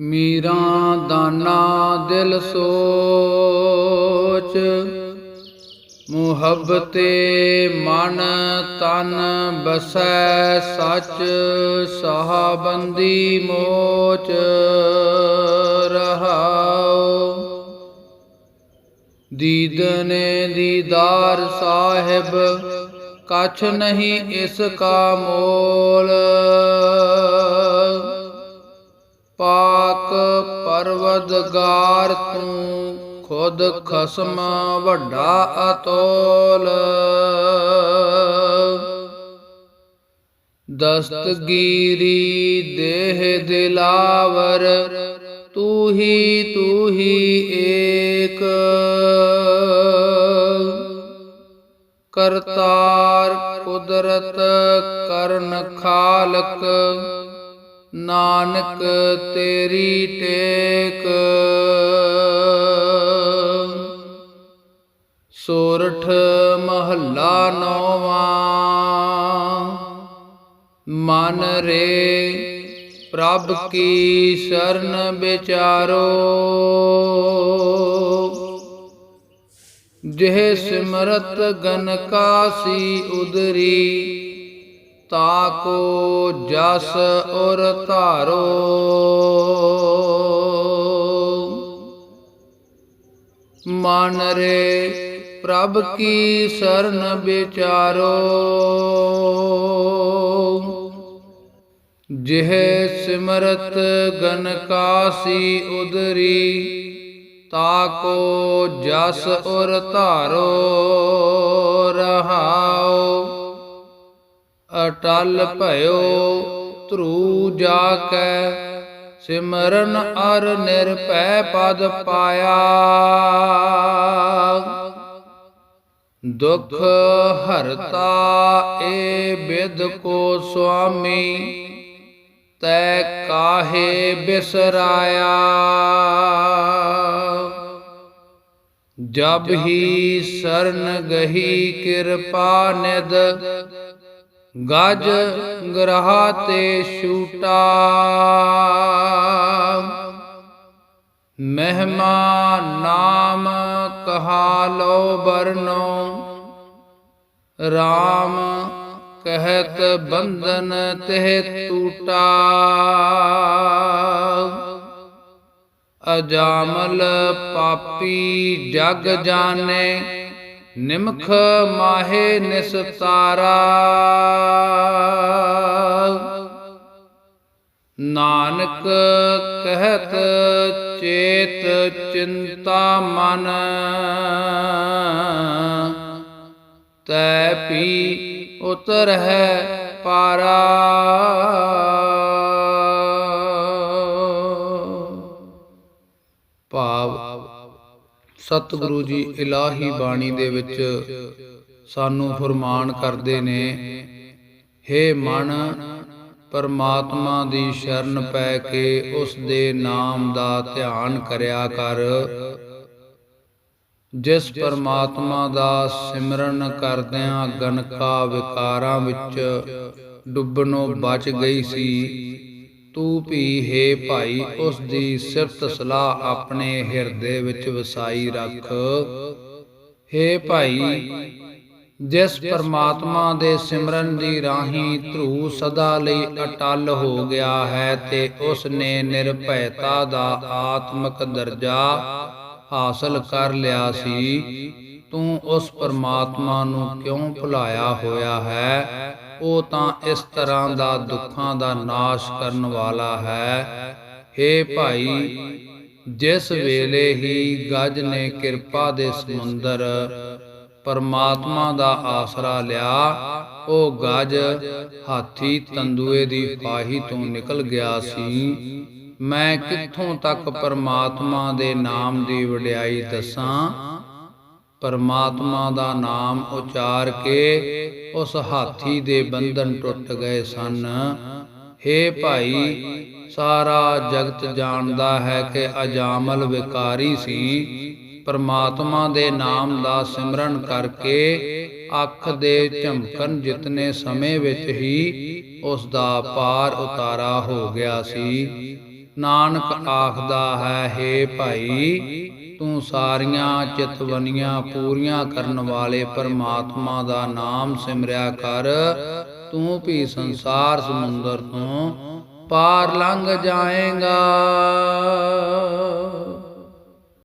ਮੀਰਾ ਦਾਨਾ ਦਿਲ ਸੋਚ। ਮੁਹੱਬਤੇ ਮਨ ਤਨ ਬਸੈ ਸਚ, ਸਹਾਬੰਦੀ ਮੋਚ ਰਹਾਉ। ਦੀਦਨੇ ਦੀਦਾਰ ਸਾਹਿਬ, ਕਛ ਨਹੀਂ ਇਸ ਕਾ ਮੋਲ। ਪਰਵਦਗਾਰ ਤੂੰ ਖੁਦ ਖਸਮ ਵੱਡਾ ਅਤੋਲ। ਦਸਤਗੀਰੀ ਦੇਹ ਦਿਲਾਵਰ ਤੂੰ ਹੀ ਤੂੰ ਹੀ ਏਕ। ਕਰਤਾਰ ਕੁਦਰਤ ਕਰਨ ਖਾਲਕ ਨਾਨਕ ਤੇਰੀ ਟੇਕ। ਸੋਰਠ ਮਹੱਲਾ ਨੌਵਾਂ। ਮਨ ਰੇ ਪ੍ਰਭ ਕੀ ਸ਼ਰਨ ਵਿਚਾਰੋ। ਜਿਹ ਸਿਮਰਤ ਗਨ ਕਾਸੀ ਉਦਰੀ। ਤਾਕੋ ਜਸ ਉਰ ਧਾਰੋ। ਮਨ ਰੇ ਪ੍ਰਭ ਕੀ ਸ਼ਰਨ ਵਿਚਾਰੋ। ਜਿਹ ਸਿਮਰਤ ਗਨ ਕਾਸੀ ਉਦਰੀ ਤਾਕੋ ਜਸ ਉਰ ਧਾਰੋ ਰਹਾਉ। ਅਟਲ ਭਇਓ, ਧਰੂ ਜਾ ਕੈ ਸਿਮਰਨ ਅਰ ਨਿਰਭੈ ਪਦ ਪਾਇਆ। ਦੁਖ ਹਰਤਾ ਏ ਬਿਦ ਕੋ ਸੁਆਮੀ, ਤੈ ਕਾਹੇ ਬਿਸਰਾਇਆ। ਜਬ ਹੀ ਸਰਨ ਗਹੀ ਕਿਰਪਾ ਨਿਦ ਗਜ ਗ੍ਰਹਾ ਤੇ ਛੂਟਾ। ਮਹਿਮਾ ਨਾਮ ਕਹਾ ਲੋ ਬਰਨੋ RAM ਕਹਿਤ ਬੰਧਨ ਤੇ ਟੂਟਾ ਅਜਾਮਲ ਪਾਪੀ ਜਗ ਜਾਣੇ। ਨਿਮਖ ਮਾਹੇ ਨਿਸਤਾਰਾ। ਨਾਨਕ ਕਹਿਤ ਚੇਤ ਚਿੰਤਾ ਮਨ। ਤੈ ਪੀ ਉਤਰ ਹੈ ਪਾਰਾ। ਸਤਿਗੁਰੂ ਜੀ ਇਲਾਹੀ ਬਾਣੀ ਦੇ ਵਿੱਚ ਸਾਨੂੰ ਫਰਮਾਨ ਕਰਦੇ ਨੇ, ਹੇ ਮਨ, ਪਰਮਾਤਮਾ ਦੀ ਸ਼ਰਨ ਪੈ ਕੇ ਉਸ ਦੇ ਨਾਮ ਦਾ ਧਿਆਨ ਕਰਿਆ ਕਰ। ਜਿਸ ਪਰਮਾਤਮਾ ਦਾ ਸਿਮਰਨ ਕਰਦਿਆਂ ਗਨਕਾ ਵਿਕਾਰਾਂ ਵਿੱਚ ਡੁੱਬਣੋਂ ਬਚ ਗਈ ਸੀ ਤੂੰ ਵੀ ਹੈ ਭਾਈ, ਉਸ ਦੀ ਸਿਫਤ ਸਲਾਹ ਆਪਣੇ ਹਿਰਦੇ ਵਿੱਚ ਵਸਾਈ ਰੱਖ। ਹੈ ਭਾਈ, ਜਿਸ ਪਰਮਾਤਮਾ ਦੇ ਸਿਮਰਨ ਦੀ ਰਾਹੀਂ ਧਰੂ ਸਦਾ ਲਈ ਅਟਲ ਹੋ ਗਿਆ ਹੈ ਤੇ ਉਸ ਨੇ ਨਿਰਭੈਤਾ ਦਾ ਆਤਮਿਕ ਦਰਜਾ ਹਾਸਲ ਕਰ ਲਿਆ ਸੀ। ਤੂੰ ਉਸ ਪਰਮਾਤਮਾ ਨੂੰ ਕਿਉਂ ਭੁਲਾਇਆ ਹੋਇਆ ਹੈ? ਉਹ ਤਾਂ ਇਸ ਤਰ੍ਹਾਂ ਦਾ ਦੁੱਖਾਂ ਦਾ ਨਾਸ਼ ਕਰਨ ਵਾਲਾ ਹੈ। हे ਭਾਈ, ਜਿਸ ਵੇਲੇ ਹੀ ਗੱਜ ਨੇ ਕਿਰਪਾ ਦੇ ਸਮੁੰਦਰ ਪਰਮਾਤਮਾ ਦਾ ਆਸਰਾ ਲਿਆ, ਉਹ ਗੱਜ ਹਾਥੀ ਤੰਦੂਏ ਦੀ ਫਾਹੀ ਤੋਂ ਨਿਕਲ ਗਿਆ ਸੀ। ਮੈਂ ਕਿੱਥੋਂ ਤੱਕ ਪਰਮਾਤਮਾ ਦੇ ਨਾਮ ਦੀ ਵਡਿਆਈ ਦੱਸਾਂ? ਪਰਮਾਤਮਾ ਦਾ ਨਾਮ ਉਚਾਰ ਕੇ ਉਸ ਹਾਥੀ ਦੇ ਬੰਧਨ ਟੁੱਟ ਗਏ ਸਨ। हे ਭਾਈ, ਸਾਰਾ ਜਗਤ ਜਾਣਦਾ ਹੈ ਕਿ ਅਜਾਮਲ ਵਿਕਾਰੀ ਸੀ। ਪਰਮਾਤਮਾ ਦੇ ਨਾਮ ਦਾ ਸਿਮਰਨ ਕਰਕੇ ਅੱਖ ਦੇ ਝਮਕਣ ਜਿਤਨੇ ਸਮੇਂ ਵਿੱਚ ਹੀ ਉਸ ਦਾ ਪਾਰ ਉਤਾਰਾ ਹੋ ਗਿਆ ਸੀ। ਨਾਨਕ ਆਖਦਾ ਹੈ हे ਭਾਈ ਤੂੰ ਸਾਰੀਆਂ ਚਿਤਵਨੀਆਂ ਪੂਰੀਆਂ ਕਰਨ ਵਾਲੇ ਪਰਮਾਤਮਾ ਦਾ ਨਾਮ ਸਿਮਰਿਆ ਕਰ। ਤੂੰ ਵੀ ਸੰਸਾਰ ਸਮੁੰਦਰ ਤੋਂ ਪਾਰ ਲੰਘ ਜਾਏਗਾ।